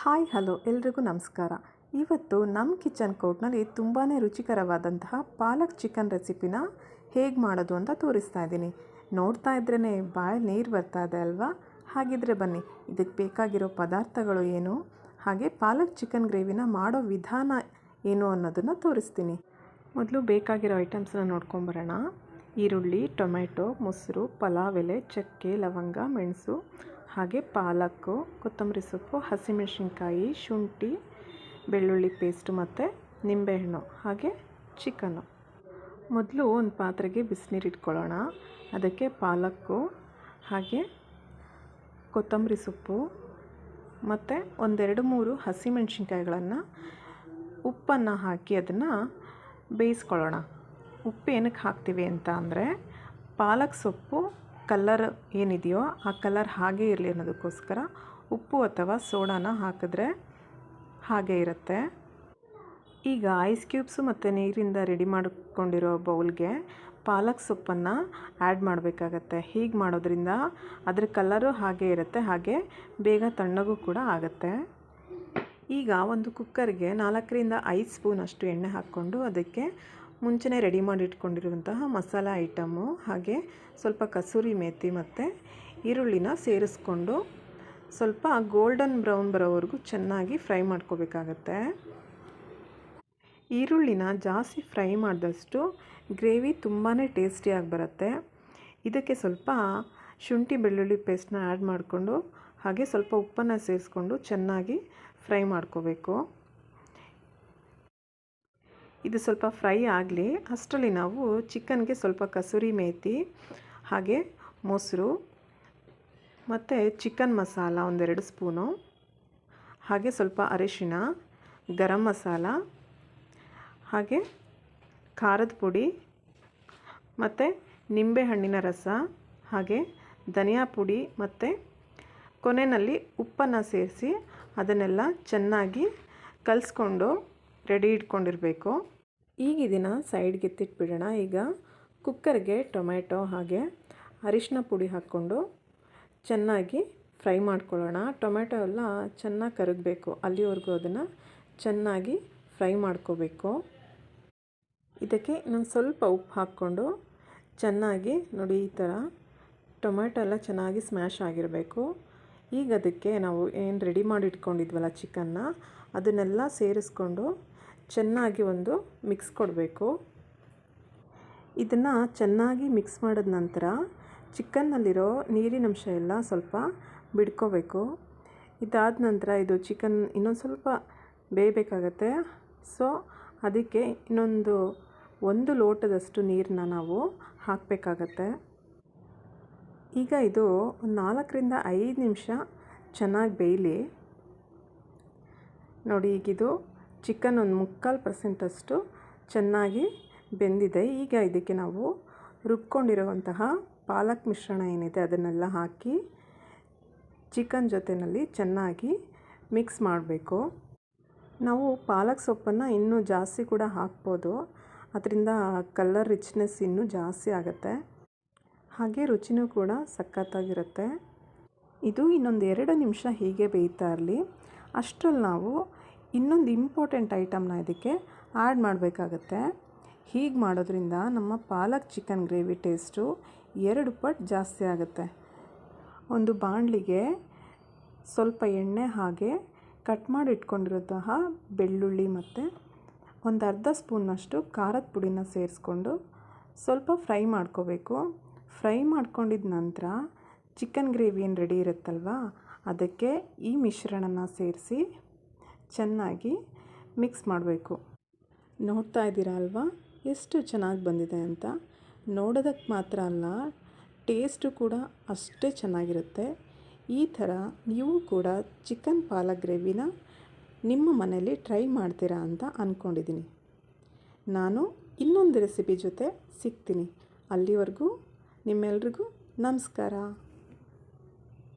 Hi, hello, ಎಲ್ರಿಗೂ ನಮಸ್ಕಾರ. ಇವತ್ತು ನಮ್ಮ ಕಿಚನ್ ಕೋರ್ಟ್ನಲ್ಲಿ ತುಂಬಾ ರುಚಿಕರವಾದಂತಹ ಪಾಲಕ್ ಚಿಕನ್ ರೆಸಿಪಿನ ಹೇಗೆ ಮಾಡೋದು ಅಂತ ತೋರಿಸ್ತಾ ಇದ್ದೀನಿ. ನೋಡ್ತಾ ಇದ್ರೇ ಬಾಯಲ್ಲಿ ನೀರು ಬರ್ತಾ ಇದೆ ಅಲ್ವಾ? ಹಾಗಿದ್ರೆ ಬನ್ನಿ, ಇದಕ್ಕೆ ಬೇಕಾಗಿರೋ ಪದಾರ್ಥಗಳು ಏನು? ಹಾಗೆ ಪಾಲಕ್ ಚಿಕನ್ ಗ್ರೇವಿನ ಮಾಡೋ ವಿಧಾನ ಏನು ಅನ್ನೋದನ್ನು ತೋರಿಸ್ತೀನಿ. ಮೊದಲು ಬೇಕಾಗಿರೋ ಐಟಮ್ಸನ್ನ ನೋಡ್ಕೊಂಬರೋಣ. ಈರುಳ್ಳಿ ಟೊಮೆಟೊ ಮೊಸರು, ಪಲಾವ್, ಎಲೆ, ಚಕ್ಕೆ, ಲವಂಗ, ಮೆಣಸು ಹಾಗೆ ಪಾಲಕ್ಕು, ಕೊತ್ತಂಬರಿ ಸೊಪ್ಪು, ಹಸಿಮೆಣಸಿನ್ಕಾಯಿ, ಶುಂಠಿ, ಬೆಳ್ಳುಳ್ಳಿ ಪೇಸ್ಟು ಮತ್ತು ನಿಂಬೆಹಣ್ಣು, ಹಾಗೆ ಚಿಕನ್ನು. ಮೊದಲು ಒಂದು ಪಾತ್ರೆಗೆ ಬಿಸಿನೀರು ಇಟ್ಕೊಳ್ಳೋಣ. ಅದಕ್ಕೆ ಪಾಲಕ್ಕು, ಹಾಗೆ ಕೊತ್ತಂಬರಿ ಸೊಪ್ಪು ಮತ್ತು ಒಂದೆರಡು ಮೂರು ಹಸಿಮೆಣಸಿನ್ಕಾಯಿಗಳನ್ನು ಉಪ್ಪನ್ನು ಹಾಕಿ ಅದನ್ನು ಬೇಯಿಸ್ಕೊಳ್ಳೋಣ. ಉಪ್ಪು ಏನಕ್ಕೆ ಹಾಕ್ತೀವಿ ಅಂತ ಅಂದರೆ ಪಾಲಕ್ ಸೊಪ್ಪು ಕಲ್ಲರ್ ಏನಿದೆಯೋ ಆ ಕಲರ್ ಹಾಗೆ ಇರಲಿ ಅನ್ನೋದಕ್ಕೋಸ್ಕರ ಉಪ್ಪು ಅಥವಾ ಸೋಡಾನ ಹಾಕಿದ್ರೆ ಹಾಗೆ ಇರುತ್ತೆ. ಈಗ ಐಸ್ ಕ್ಯೂಬ್ಸು ಮತ್ತು ನೀರಿಂದ ರೆಡಿ ಮಾಡಿಕೊಂಡಿರೋ ಬೌಲ್ಗೆ ಪಾಲಕ್ ಸೊಪ್ಪನ್ನು ಆ್ಯಡ್ ಮಾಡಬೇಕಾಗತ್ತೆ. ಹೀಗೆ ಮಾಡೋದ್ರಿಂದ ಅದ್ರ ಕಲ್ಲರು ಹಾಗೆ ಇರುತ್ತೆ, ಹಾಗೆ ಬೇಗ ತಣ್ಣಗೂ ಕೂಡ ಆಗುತ್ತೆ. ಈಗ ಒಂದು ಕುಕ್ಕರ್ಗೆ ನಾಲ್ಕರಿಂದ ಐದು ಸ್ಪೂನ್ ಅಷ್ಟು ಎಣ್ಣೆ ಹಾಕ್ಕೊಂಡು ಅದಕ್ಕೆ ಮುಂಚೆನೇ ರೆಡಿ ಮಾಡಿ ಇಟ್ಕೊಂಡಿರುವಂತಹ ಮಸಾಲ ಐಟಮು ಹಾಗೆ ಸ್ವಲ್ಪ ಕಸೂರಿ ಮೇಥಿ ಮತ್ತು ಈರುಳ್ಳಿನ ಸೇರಿಸ್ಕೊಂಡು ಸ್ವಲ್ಪ ಗೋಲ್ಡನ್ ಬ್ರೌನ್ ಬರೋವರೆಗೂ ಚೆನ್ನಾಗಿ ಫ್ರೈ ಮಾಡ್ಕೋಬೇಕಾಗತ್ತೆ. ಈರುಳ್ಳಿನ ಜಾಸ್ತಿ ಫ್ರೈ ಮಾಡಿದಷ್ಟು ಗ್ರೇವಿ ತುಂಬಾ ಟೇಸ್ಟಿಯಾಗಿ ಬರುತ್ತೆ. ಇದಕ್ಕೆ ಸ್ವಲ್ಪ ಶುಂಠಿ ಬೆಳ್ಳುಳ್ಳಿ ಪೇಸ್ಟ್ನ ಆ್ಯಡ್ ಮಾಡಿಕೊಂಡು ಹಾಗೆ ಸ್ವಲ್ಪ ಉಪ್ಪನ್ನು ಸೇರಿಸ್ಕೊಂಡು ಚೆನ್ನಾಗಿ ಫ್ರೈ ಮಾಡ್ಕೋಬೇಕು. ಇದು ಸ್ವಲ್ಪ ಫ್ರೈ ಆಗಲಿ, ಅಷ್ಟರಲ್ಲಿ ನಾವು ಚಿಕನ್ಗೆ ಸ್ವಲ್ಪ ಕಸೂರಿ ಮೇಥಿ ಹಾಗೆ ಮೊಸರು, ಮತ್ತು ಚಿಕನ್ ಮಸಾಲ ಒಂದೆರಡು ಸ್ಪೂನು, ಹಾಗೆ ಸ್ವಲ್ಪ ಅರಿಶಿನ ಗರಂ ಮಸಾಲ, ಹಾಗೆ ಖಾರದ ಪುಡಿ, ಮತ್ತು ನಿಂಬೆಹಣ್ಣಿನ ರಸ, ಹಾಗೆ ಧನಿಯಾ ಪುಡಿ, ಮತ್ತು ಕೊನೆಯಲ್ಲಿ ಉಪ್ಪನ್ನು ಸೇರಿಸಿ ಅದನ್ನೆಲ್ಲ ಚೆನ್ನಾಗಿ ಕಲಿಸ್ಕೊಂಡು ರೆಡಿ ಇಟ್ಕೊಂಡಿರಬೇಕು. ಈಗ ಇದನ್ನು ಸೈಡ್ಗೆ ಎತ್ತಿಟ್ಬಿಡೋಣ. ಈಗ ಕುಕ್ಕರ್ಗೆ ಟೊಮೆಟೊ ಹಾಗೆ ಅರಿಶಿನ ಪುಡಿ ಹಾಕ್ಕೊಂಡು ಚೆನ್ನಾಗಿ ಫ್ರೈ ಮಾಡ್ಕೊಳ್ಳೋಣ. ಟೊಮೆಟೊ ಎಲ್ಲ ಚೆನ್ನಾಗಿ ಕರಗಬೇಕು. ಅಲ್ಲಿವರೆಗೂ ಅದನ್ನು ಚೆನ್ನಾಗಿ ಫ್ರೈ ಮಾಡ್ಕೋಬೇಕು. ಇದಕ್ಕೆ ಇನ್ನೊಂದು ಸ್ವಲ್ಪ ಉಪ್ಪು ಹಾಕ್ಕೊಂಡು ಚೆನ್ನಾಗಿ ನೋಡಿ ಈ ಥರ ಟೊಮೆಟೊ ಎಲ್ಲ ಚೆನ್ನಾಗಿ ಸ್ಮ್ಯಾಶ್ ಆಗಿರಬೇಕು. ಈಗ ಅದಕ್ಕೆ ನಾವು ಏನು ರೆಡಿ ಮಾಡಿ ಇಟ್ಕೊಂಡಿದ್ವಲ್ಲ ಚಿಕನ್ನ ಅದನ್ನೆಲ್ಲ ಸೇರಿಸ್ಕೊಂಡು ಚೆನ್ನಾಗಿ ಒಂದು ಮಿಕ್ಸ್ ಕೊಡಬೇಕು. ಇದನ್ನು ಚೆನ್ನಾಗಿ ಮಿಕ್ಸ್ ಮಾಡಿದ ನಂತರ ಚಿಕನ್ನಲ್ಲಿರೋ ನೀರಿನಂಶ ಎಲ್ಲ ಸ್ವಲ್ಪ ಬಿಡ್ಕೋಬೇಕು. ಇದಾದ ನಂತರ ಇದು ಚಿಕನ್ ಇನ್ನೊಂದು ಸ್ವಲ್ಪ ಬೇಯಬೇಕಾಗತ್ತೆ. ಸೊ ಅದಕ್ಕೆ ಇನ್ನೊಂದು ಒಂದು ಲೋಟದಷ್ಟು ನೀರನ್ನ ನಾವು ಹಾಕಬೇಕಾಗತ್ತೆ. ಈಗ ಇದು ನಾಲ್ಕರಿಂದ ಐದು ನಿಮಿಷ ಚೆನ್ನಾಗಿ ಬೇಯಲಿ. ನೋಡಿ ಈಗಿದು ಚಿಕನ್ ಒಂದು ಮುಕ್ಕಾಲು ಪರ್ಸೆಂಟಷ್ಟು ಚೆನ್ನಾಗಿ ಬೆಂದಿದೆ. ಈಗ ಇದಕ್ಕೆ ನಾವು ರುಬ್ಕೊಂಡಿರುವಂತಹ ಪಾಲಕ್ ಮಿಶ್ರಣ ಏನಿದೆ ಅದನ್ನೆಲ್ಲ ಹಾಕಿ ಚಿಕನ್ ಜೊತೆಯಲ್ಲಿ ಚೆನ್ನಾಗಿ ಮಿಕ್ಸ್ ಮಾಡಬೇಕು. ನಾವು ಪಾಲಕ್ ಸೊಪ್ಪನ್ನು ಇನ್ನೂ ಜಾಸ್ತಿ ಕೂಡ ಹಾಕ್ಬೋದು. ಅದರಿಂದ ಕಲರ್ ರಿಚ್ನೆಸ್ ಇನ್ನೂ ಜಾಸ್ತಿ ಆಗುತ್ತೆ. ಹಾಗೆ ರುಚಿನೂ ಕೂಡ ಸಖತ್ತಾಗಿರುತ್ತೆ. ಇದು ಇನ್ನೊಂದು ಎರಡು ನಿಮಿಷ ಹೀಗೆ ಬೇಯ್ತಾ ಇರಲಿ. ಅಷ್ಟರಲ್ಲಿ ನಾವು ಇನ್ನೊಂದು ಇಂಪಾರ್ಟೆಂಟ್ ಐಟಮ್ನ ಇದಕ್ಕೆ ಆ್ಯಡ್ ಮಾಡಬೇಕಾಗತ್ತೆ. ಹೀಗೆ ಮಾಡೋದ್ರಿಂದ ನಮ್ಮ ಪಾಲಕ್ ಚಿಕನ್ ಗ್ರೇವಿ ಟೇಸ್ಟು ಎರಡು ಪಟ್ಟು ಜಾಸ್ತಿ ಆಗುತ್ತೆ. ಒಂದು ಬಾಣಲಿಗೆ ಸ್ವಲ್ಪ ಎಣ್ಣೆ ಹಾಗೆ ಕಟ್ ಮಾಡಿ ಇಟ್ಕೊಂಡಿರೋಂತಹ ಬೆಳ್ಳುಳ್ಳಿ ಮತ್ತು ಒಂದು ಅರ್ಧ ಸ್ಪೂನ್ನಷ್ಟು ಖಾರದ ಪುಡಿನ ಸೇರಿಸ್ಕೊಂಡು ಸ್ವಲ್ಪ ಫ್ರೈ ಮಾಡ್ಕೋಬೇಕು. ಫ್ರೈ ಮಾಡ್ಕೊಂಡಿದ ನಂತರ ಚಿಕನ್ ಗ್ರೇವಿ ಏನು ರೆಡಿ ಇರುತ್ತಲ್ವ, ಅದಕ್ಕೆ ಈ ಮಿಶ್ರಣನ ಸೇರಿಸಿ ಚೆನ್ನಾಗಿ ಮಿಕ್ಸ್ ಮಾಡಬೇಕು. ನೋಡ್ತಾ ಇದ್ದೀರಾ ಅಲ್ವಾ? ಎಷ್ಟು ಚೆನ್ನಾಗಿ ಬಂದಿದೆ ಅಂತ. ನೋಡೋದಕ್ಕೆ ಮಾತ್ರ ಅಲ್ಲ, ಟೇಸ್ಟು ಕೂಡ ಅಷ್ಟೇ ಚೆನ್ನಾಗಿರುತ್ತೆ. ಈ ಥರ ನೀವು ಕೂಡ ಚಿಕನ್ ಪಾಲಕ್ ಗ್ರೇವಿನ ನಿಮ್ಮ ಮನೆಯಲ್ಲಿ ಟ್ರೈ ಮಾಡ್ತೀರಾ ಅಂತ ಅಂದ್ಕೊಂಡಿದ್ದೀನಿ ನಾನು ಇನ್ನೊಂದು ರೆಸಿಪಿ ಜೊತೆ ಸಿಗ್ತೀನಿ. ಅಲ್ಲಿವರೆಗೂ ನಿಮ್ಮೆಲ್ರಿಗೂ ನಮಸ್ಕಾರ.